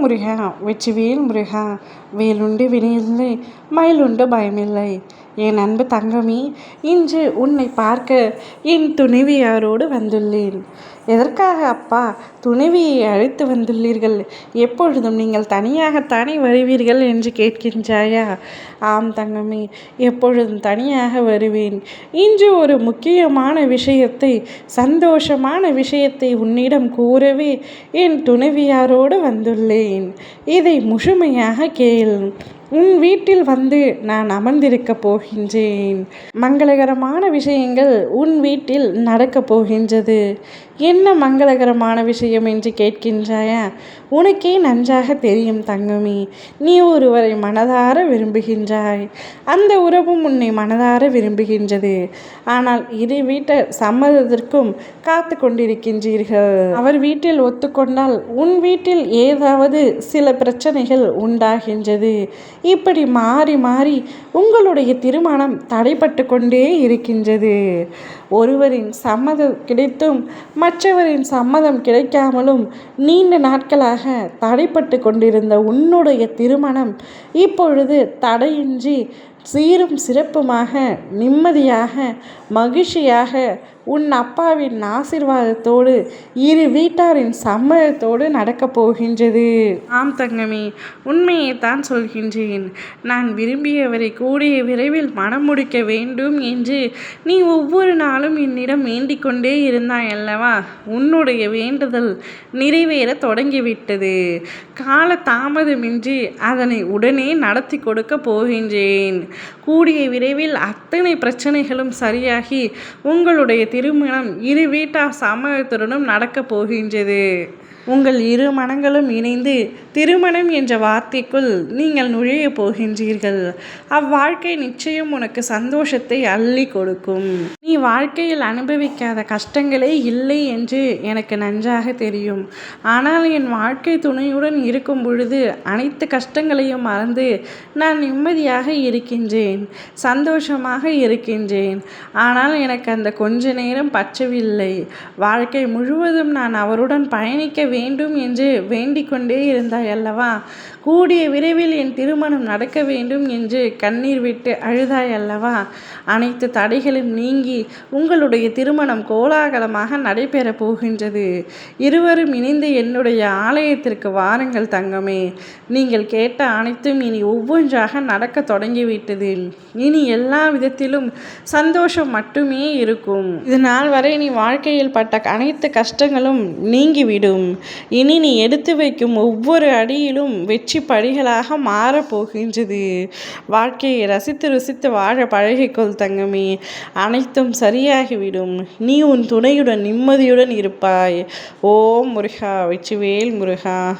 முருகா வெற்றிவேல் முருகா வேலுண்டு வினையில்லை மயிலுண்டு பயமில்லை என் அன்பு தங்கமி இன்று உன்னை பார்க்க என் துணைவியாரோடு வந்துள்ளேன். எதற்காக அப்பா துணைவியை அழைத்து வந்துள்ளீர்கள்? எப்பொழுதும் நீங்கள் தனியாகத்தானே வருவீர்கள் என்று கேட்கின்றாயா? ஆம் தங்கமி எப்பொழுதும் தனியாக வருவேன். இன்று ஒரு முக்கியமான விஷயத்தை சந்தோஷமான விஷயத்தை உன்னிடம் கூறவே என் துணைவியாரோடு வந்துள்ளேன். இதை முழுமையாக கேள். உன் வீட்டில் வந்து நான் அமர்ந்திருக்கப் போகின்றேன். மங்களகரமான விஷயங்கள் உன் வீட்டில் நடக்கப் போகின்றது. என்ன மங்களகரமான விஷயம் என்று கேட்கின்றாயா? உனக்கே நன்றாக தெரியும் தங்கமி. நீ ஒருவரை மனதார விரும்புகின்றாய். அந்த உறவும் உன்னை மனதார விரும்புகின்றது. ஆனால் இரு வீட்டை சம்மதத்திற்கும் காத்து கொண்டிருக்கின்றீர்கள். அவர் வீட்டில் ஒத்துக்கொண்டால் உன் வீட்டில் ஏதாவது சில பிரச்சனைகள் உண்டாகின்றது. இப்படி மாறி மாறி உங்களுடைய திருமணம் தடைப்பட்டு கொண்டே இருக்கின்றது. ஒருவரின் சம்மதம் கிடைத்தும் மற்றவரின் சம்மதம் கிடைக்காமலும் நீண்ட நாட்களாக தடைப்பட்டு கொண்டிருந்த உன்னுடைய திருமணம் இப்பொழுது தடையின்றி சீரும் சிறப்புமாக நிம்மதியாக மகிழ்ச்சியாக உன் அப்பாவின் ஆசிர்வாதத்தோடு இரு வீட்டாரின் சம்மதத்தோடு நடக்கப் போகின்றது. ஆம் தங்கமி உண்மையை தான் சொல்கின்றேன். நான் விரும்பியவரை கூடிய விரைவில் மனம் முடிக்க வேண்டும் என்று நீ ஒவ்வொரு நாளும் என்னிடம் வேண்டிக் கொண்டே இருந்தாய் அல்லவா? உன்னுடைய வேண்டுதல் நிறைவேற தொடங்கிவிட்டது. கால தாமதமின்றி அதனை உடனே நடத்தி கொடுக்க போகின்றேன். கூடிய விரைவில் அத்தனை பிரச்சனைகளும் சரியாகி உங்களுடைய திருமணம் இரு வீட்டார் சமயத்துடனும் நடக்கப் போகின்றது. உங்கள் இரு மனங்களும் இணைந்து திருமணம் என்ற வார்த்தைக்குள் நீங்கள் நுழைய போகின்றீர்கள். அவ்வாழ்க்கை நிச்சயம் உனக்கு சந்தோஷத்தை அள்ளி கொடுக்கும். நீ வாழ்க்கையில் அனுபவிக்காத கஷ்டங்களே இல்லை என்று எனக்கு நன்றாக தெரியும். ஆனால் என் வாழ்க்கை துணையுடன் இருக்கும் பொழுது அனைத்து கஷ்டங்களையும் மறந்து நான் நிம்மதியாக இருக்கின்றேன் சந்தோஷமாக இருக்கின்றேன். ஆனால் எனக்கு அந்த கொஞ்ச நேரம் பற்றவில்லை. வாழ்க்கை முழுவதும் நான் அவருடன் பயணிக்க வேண்டும் என்று வேண்டிக் கொண்டே இருந்தாய் அல்லவா? கூடிய விரைவில் என் திருமணம் நடக்க வேண்டும் என்று கண்ணீர் விட்டு அழுதாய் அல்லவா? அனைத்து தடைகளும் நீங்கி உங்களுடைய திருமணம் கோலாகலமாக நடைபெறப் போகின்றது. இருவரும் இணைந்து என்னுடைய ஆலயத்திற்கு வாருங்கள் தங்கமே. நீங்கள் கேட்ட அனைத்தும் இனி ஒவ்வொன்றாக நடக்க தொடங்கிவிட்டது. இனி எல்லா விதத்திலும் சந்தோஷம் மட்டுமே இருக்கும். இது நாள் வரை நீ வாழ்க்கையில் பட்ட அனைத்து கஷ்டங்களும் நீங்கிவிடும். இனி நீ எடுத்து வைக்கும் ஒவ்வொரு அடியிலும் வெற்றி படிகளாக மாறப்போகின்றது வாழ்க்கையை ரசித்து ருசித்து வாழ பழகிக்கொள் தங்கமே. அனைத்தும் சரியாகிவிடும் நீ உன் துணையுடன் நிம்மதியுடன் இருப்பாய். ஓம் முருகா வெற்றிவேல் முருகா.